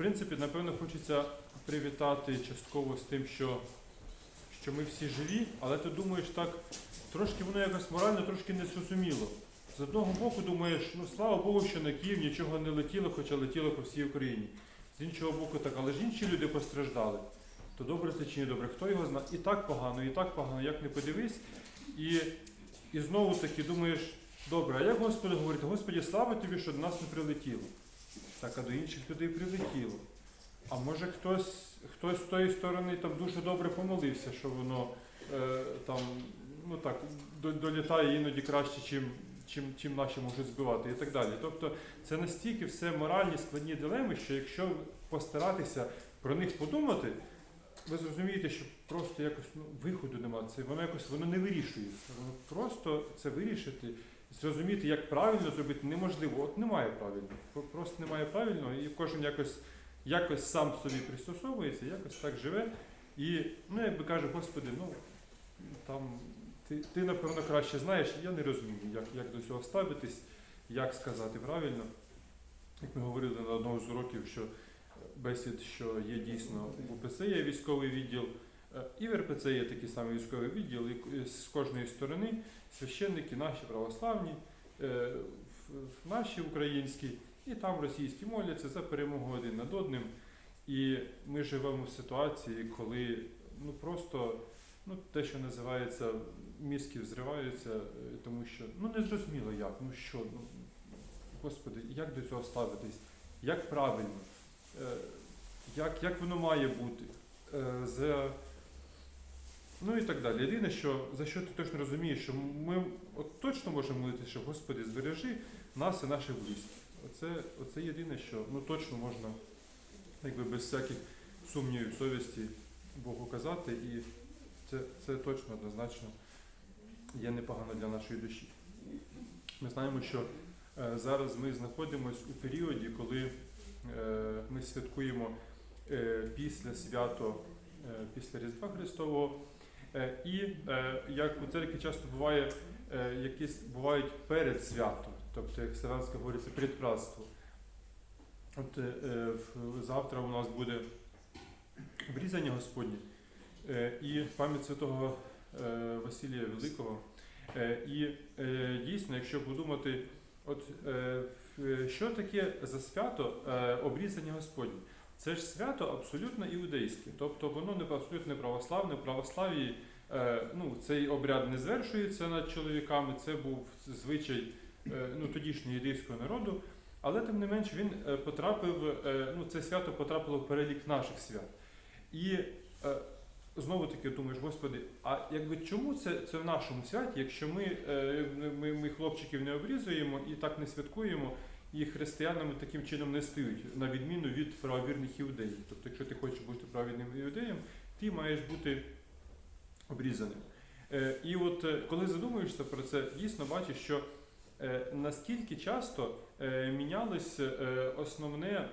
принципі, напевно, хочеться привітати частково з тим, що, що ми всі живі, але ти думаєш так, трошки воно якось морально трошки незрозуміло. З одного боку думаєш, ну слава Богу, що на Київ нічого не летіло, хоча летіло по всій Україні. З іншого боку, так, але ж інші люди постраждали. То добре це чи не добре, хто його знає? І так погано, і так погано, як не подивись. І, і знову таки думаєш, добре, а як Господу говорити? Господі, слава тобі, що до нас не прилетіло. Так, а до інших людей прилетіло. А може хтось, хтось з тої сторони там дуже добре помолився, що воно е, там, ну так, до- долітає іноді краще, чим, чим, чим наші можуть збивати і так далі. Тобто це настільки все моральні складні дилеми, що якщо постаратися про них подумати, ви зрозумієте, що просто якось ну, виходу немає. Це воно якось воно не вирішується. Воно просто це вирішити, зрозуміти, як правильно зробити, неможливо. От немає правильного. Просто немає правильного, і кожен якось, якось сам собі пристосовується, якось так живе. І, ну, якби каже, Господи, ну там ти, ти напевно краще знаєш, я не розумію, як, як до цього ставитись, як сказати правильно. Як ми говорили на одному з уроків, що бесід, що є дійсно в УПЦ є військовий відділ, і в РПЦ є такий самий військовий відділ, і з кожної сторони священники наші православні, е, наші українські, і там російські моляться за перемогу один над одним. І ми живемо в ситуації, коли ну просто ну, те, що називається, мізки взриваються, е, тому що ну не зрозуміло як, ну що, ну господи, як до цього ставитись, як правильно, е, як, як воно має бути. За, Ну і так далі. Єдине, що за що ти точно розумієш, що ми от точно можемо молитися, що Господи, збережи нас і наших близьких. Оце, оце єдине, що ну точно можна, якби без всяких сумнівів совісті Богу казати, і це, це точно однозначно є непогано для нашої душі. Ми знаємо, що е, зараз ми знаходимося у періоді, коли е, ми святкуємо е, після свято, е, після Різдва Христового. Е, І е, як у церкві часто буває, е, якісь бувають перед святом, тобто, як Саранська говориться, предпрадство. От завтра у нас буде обрізання Господнє і пам'ять святого Василія Великого. І дійсно, якщо подумати, от що таке за свято обрізання Господнє? Це ж свято абсолютно іудейське, тобто воно не абсолютно православне. В православії е, ну, цей обряд не звершується над чоловіками, це був звичай е, ну, тодішнього єврейського народу. Але тим не менш він е, потрапив, е, ну, це свято потрапило в перелік наших свят. І е, знову таки думаєш, Господи, а якби чому це, це в нашому святі, якщо ми, е, ми, ми хлопчиків не обрізуємо і так не святкуємо, і християнами таким чином не стають, на відміну від правовірних іудеїв. Тобто, якщо ти хочеш бути праведним іудеєм, ти маєш бути обрізаним. Е, І от е, коли задумуєшся про це, дійсно бачиш, що е, наскільки часто мінялось основне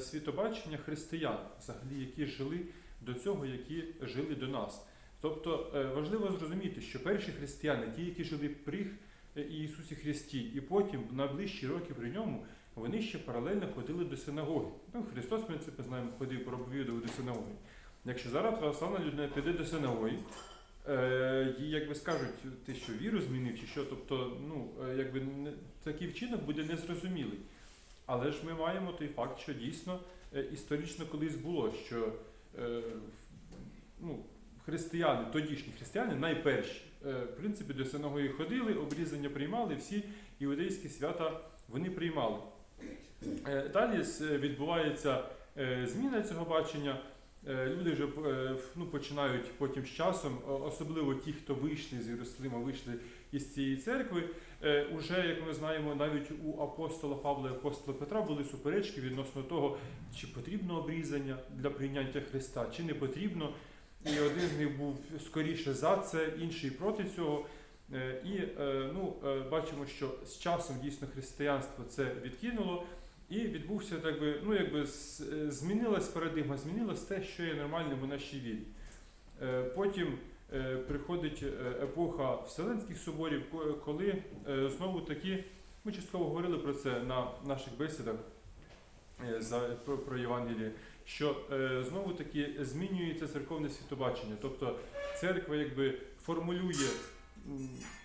світобачення християн, взагалі, які жили до цього, які жили до нас. Тобто важливо зрозуміти, що перші християни, ті, які жили при Ісусі Христі, і потім на ближчі роки при ньому, вони ще паралельно ходили до синагоги. Ну, Христос, в принципі, знаємо, ходив проповідував до синагоги. Якщо зараз православна людина піде до синагоги, е, їй якби скажуть, ти що віру змінив чи що, тобто, ну, е, якби не, такий вчинок буде незрозумілий. Але ж ми маємо той факт, що дійсно е, історично колись було, що е, ну, християни, тодішні християни, найперші, е, в принципі, до синагоги ходили, обрізання приймали, всі іудейські свята вони приймали. Е, Далі відбувається е, зміна цього бачення. Люди вже ну, починають потім з часом, особливо ті, хто вийшли з Єрусалима, вийшли із цієї церкви. Уже, як ми знаємо, навіть у апостола Павла і апостола Петра були суперечки відносно того, чи потрібно обрізання для прийняття Христа, чи не потрібно. І один з них був скоріше за це, інший проти цього. Е, І е, ну, е, бачимо, що з часом дійсно християнство це відкинуло, і відбувся так би, ну якби змінилась парадигма, змінилось те, що є нормальним у нашій вірі. Потім приходить епоха Вселенських соборів, коли знову таки, ми частково говорили про це на наших бесідах, про Євангеліє, що е, знову таки змінюється церковне світобачення. Тобто церква якби формулює,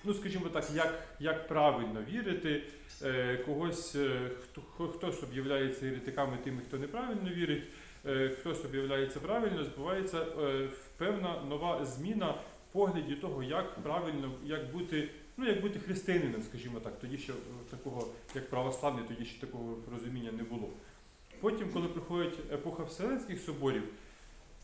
ну скажімо так, як, як правильно вірити. Е, когось е, хто, хто- хтось об'являється єретиками тими, хто неправильно вірить, хтось об'являється правильно, збувається певна нова зміна погляді того, як правильно, як бути, ну як бути християнином, скажімо так. Тоді ще такого, як православний, тоді ще такого розуміння не було. Потім, коли приходить епоха Вселенських соборів,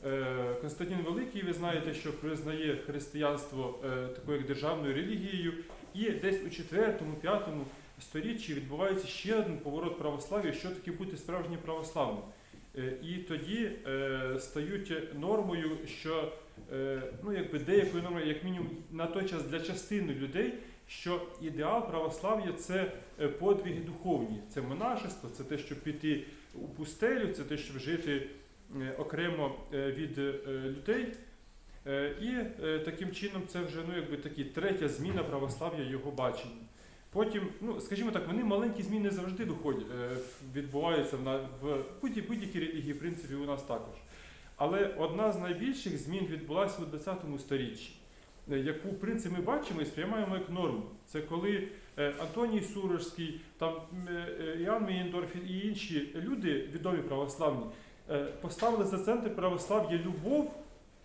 е, Константин Великий, ви знаєте, що признає християнство е, такою як державною релігією, і десь у 4-5 сторіччі відбувається ще один поворот православ'я, що таке бути справжнім православним. Е, І тоді стають нормою, що ну, якби деякою нормою, як мінімум, на той час для частини людей, що ідеал православ'я це е, подвиги духовні, це монашество, це те, щоб піти у пустелю, це те, щоб жити е, окремо е, від людей. І таким чином це вже ну, якби такі третя зміна православ'я його бачення. Потім, ну скажімо так, вони маленькі зміни завжди виходять, е, відбуваються в будь- будь-якій релігії, в принципі, у нас також. Але одна з найбільших змін відбулася у 20 сторіччі, е, яку в принципі ми бачимо і сприймаємо як норму. Це коли е, Антоній Сурожський, там е, е, Іоанн Мейндорф і інші люди, відомі православні, е, поставили за центр православ'я любов,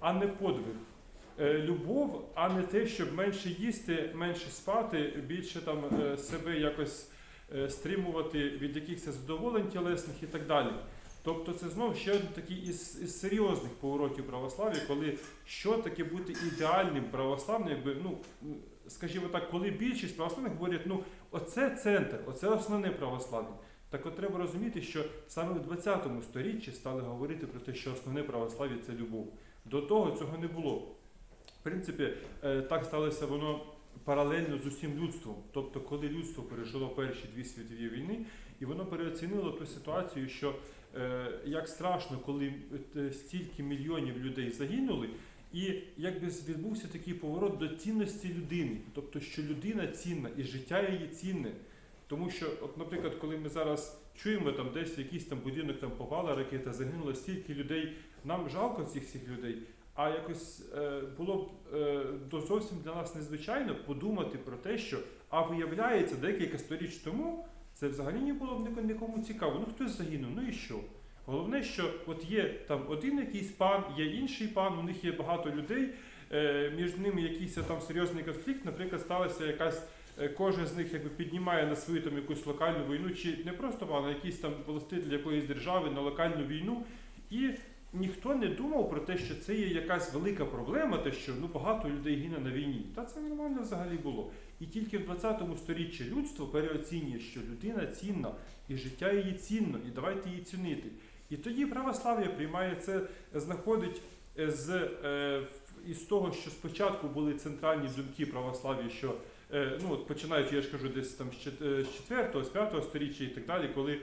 а не подвиг. Е, Любов, а не те, щоб менше їсти, менше спати, більше там е, себе якось е, стримувати від якихось задоволень тілесних і так далі. Тобто це знову ще один такий із, із серйозних поворотів православ'я, коли що таке бути ідеальним православним, якби, ну, скажімо так, коли більшість православних говорять, ну, оце центр, оце основне православ'я. Так от треба розуміти, що саме в 20 сторіччі стали говорити про те, що основне православ'я це любов. До того цього не було. В принципі, е, так сталося воно паралельно з усім людством. Тобто, коли людство пережило перші дві світові війни, і воно переоцінило ту ситуацію, що е, як страшно, коли е, стільки мільйонів людей загинули, і якби відбувся такий поворот до цінності людини, тобто, що людина цінна і життя її цінне. Тому що, от, наприклад, коли ми зараз чуємо там десь якийсь там будинок там попала ракета, загинуло стільки людей, нам жалко цих всіх людей. А якось е, було б е, до зовсім для нас незвичайно подумати про те, що а виявляється, декілька сторіч тому це взагалі не було б ніко- нікому цікаво. Ну хтось загинув, ну і що? Головне, що от є там один якийсь пан, є інший пан, у них є багато людей, е, між ними якийсь там серйозний конфлікт, наприклад, сталася якась. Кожен з них якби піднімає на свою там якусь локальну війну, чи не просто а якийсь там властитель якоїсь держави на локальну війну. І ніхто не думав про те, що це є якась велика проблема, те, що ну багато людей гине на війні. Та це нормально взагалі було. І тільки в 20 сторіччі людство переоцінює, що людина цінна, і життя її цінно, і давайте її цінити. І тоді православ'я приймає це, знаходить е, з е, із того, що спочатку були центральні думки православ'я, що е, ну от починаючи, я ж кажу, десь там з чет- е, з 4 з 5 сторіччя і так далі, коли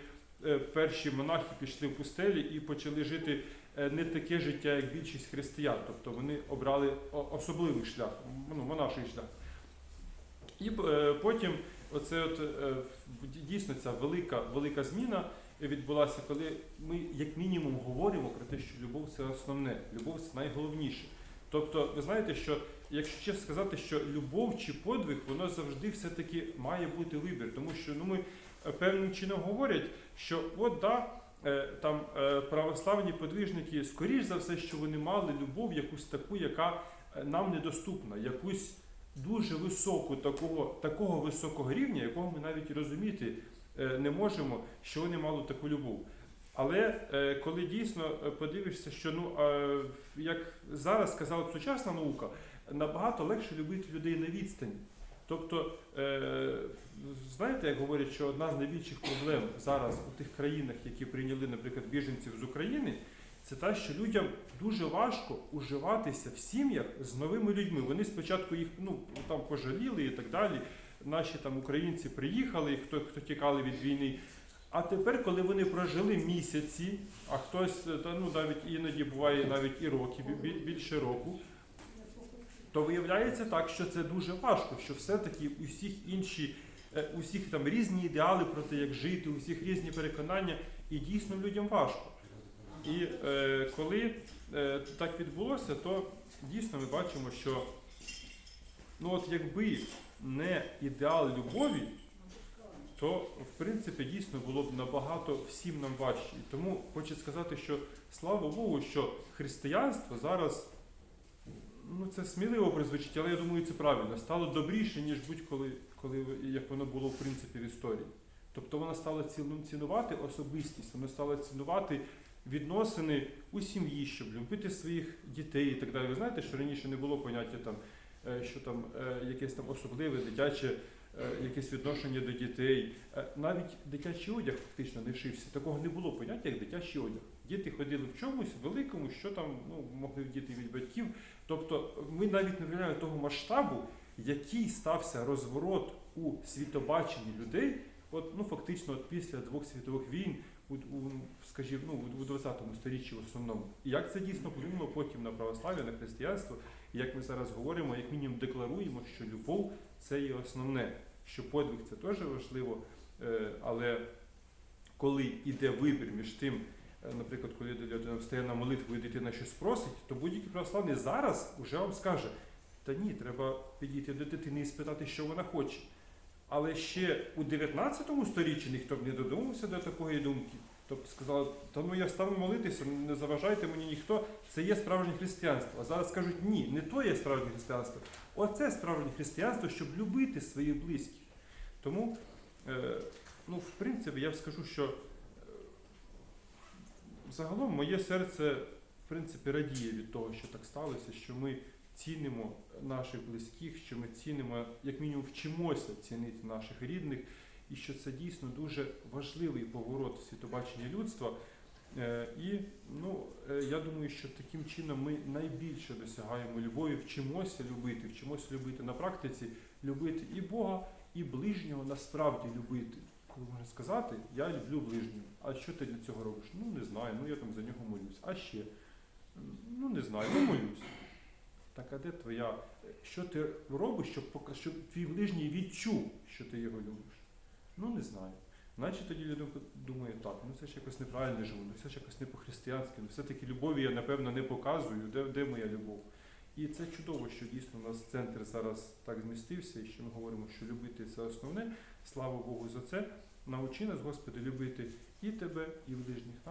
перші монахи пішли в пустелі і почали жити не таке життя, як більшість християн. Тобто вони обрали особливий шлях, ну, монаший шлях. І е, потім оце от, е, дійсно ця велика, велика зміна відбулася, коли ми як мінімум говоримо про те, що любов це основне, любов це найголовніше. Тобто, ви знаєте, що якщо чесно сказати, що любов чи подвиг, воно завжди все-таки має бути вибір, тому що ну, ми е, певним чином говорять, що от да, е, там е, православні подвижники, скоріш за все, що вони мали любов якусь таку, яка е, нам недоступна, якусь дуже високу, такого, такого високого рівня, якого ми навіть розуміти е, не можемо, що вони мали таку любов. Але е, коли дійсно е, подивишся, що ну е, як зараз сказала сучасна наука, набагато легше любити людей на відстані. Тобто, е, знаєте, як говорять, що одна з найбільших проблем зараз у тих країнах, які прийняли, наприклад, біженців з України, це те, що людям дуже важко уживатися в сім'ях з новими людьми. Вони спочатку їх ну там пожаліли і так далі. Наші там українці приїхали, хто хто тікали від війни. А тепер, коли вони прожили місяці, а хтось та ну навіть іноді буває навіть і роки, бі- бі- більше року, то виявляється так, що це дуже важко, що все-таки усіх інші е, у всіх там різні ідеали про те, як жити, у всіх різні переконання, і дійсно людям важко. І е, коли е, так відбулося, то дійсно ми бачимо, що ну от якби не ідеал любові, то в принципі дійсно було б набагато всім нам важче. Тому хочу сказати, що слава Богу, що християнство зараз, ну це сміливо прозвучить, але я думаю, це правильно, стало добріше, ніж будь-коли, коли як воно було в принципі в історії. Тобто вона стала цінувати особистість, вона стала цінувати відносини у сім'ї, щоб любити своїх дітей і так далі. Ви знаєте, що раніше не було поняття там, е, що там е, якесь там особливе дитяче е, якесь відношення до дітей. Навіть дитячий одяг фактично не шився. Такого не було поняття, як дитячий одяг. Діти ходили в чомусь великому, що там ну, могли діти від батьків. Тобто ми навіть не уявляємо того масштабу, який стався розворот у світобаченні людей, от, ну, фактично от після двох світових війн, у, у, скажімо, ну, у 20 сторіччі в основному. І як це дійсно вплинуло потім на православ'я, на християнство, і як ми зараз говоримо, як мінімум декларуємо, що любов це є основне, що подвиг це теж важливо, е, але коли йде вибір між тим, наприклад, коли людина встає на молитву і дитина щось просить, то будь-який православний зараз вже вам скаже, та ні, треба підійти до дитини і спитати, що вона хоче. Але ще у 19 сторіччі ніхто б не додумався до такої думки. Тобто сказали, та ну я стану молитися, не заважайте мені ніхто, це є справжнє християнство. А зараз кажуть, ні, не то є справжнє християнство. Оце справжнє християнство, щоб любити своїх близьких. Тому, е, ну, в принципі, я б скажу, що е, загалом моє серце в принципі радіє від того, що так сталося, що ми цінимо наших близьких, що ми цінимо, як мінімум, вчимося цінити наших рідних, і що це дійсно дуже важливий поворот в світобаченні людства. Е, І ну, е, я думаю, що таким чином ми найбільше досягаємо любові, вчимося любити, вчимося любити на практиці, любити і Бога, і ближнього насправді любити. Коли можна сказати, я люблю ближнього. А що ти для цього робиш? Ну не знаю, ну я там за нього молюсь. А ще? Ну не знаю, ну молюсь. Так а де твоя? Що ти робиш, щоб, щоб твій ближній відчув, що ти його любиш? Ну не знаю. Значить тоді людина думає, так, ну це ж якось неправильно живу, ну це ж якось не по-християнськи, ну все-таки любові я, напевно, не показую, де, де моя любов. І це чудово, що дійсно у нас центр зараз так змістився, і що ми говоримо, що любити це основне. Слава Богу за це. Научи нас, Господи, любити і тебе, і ближніх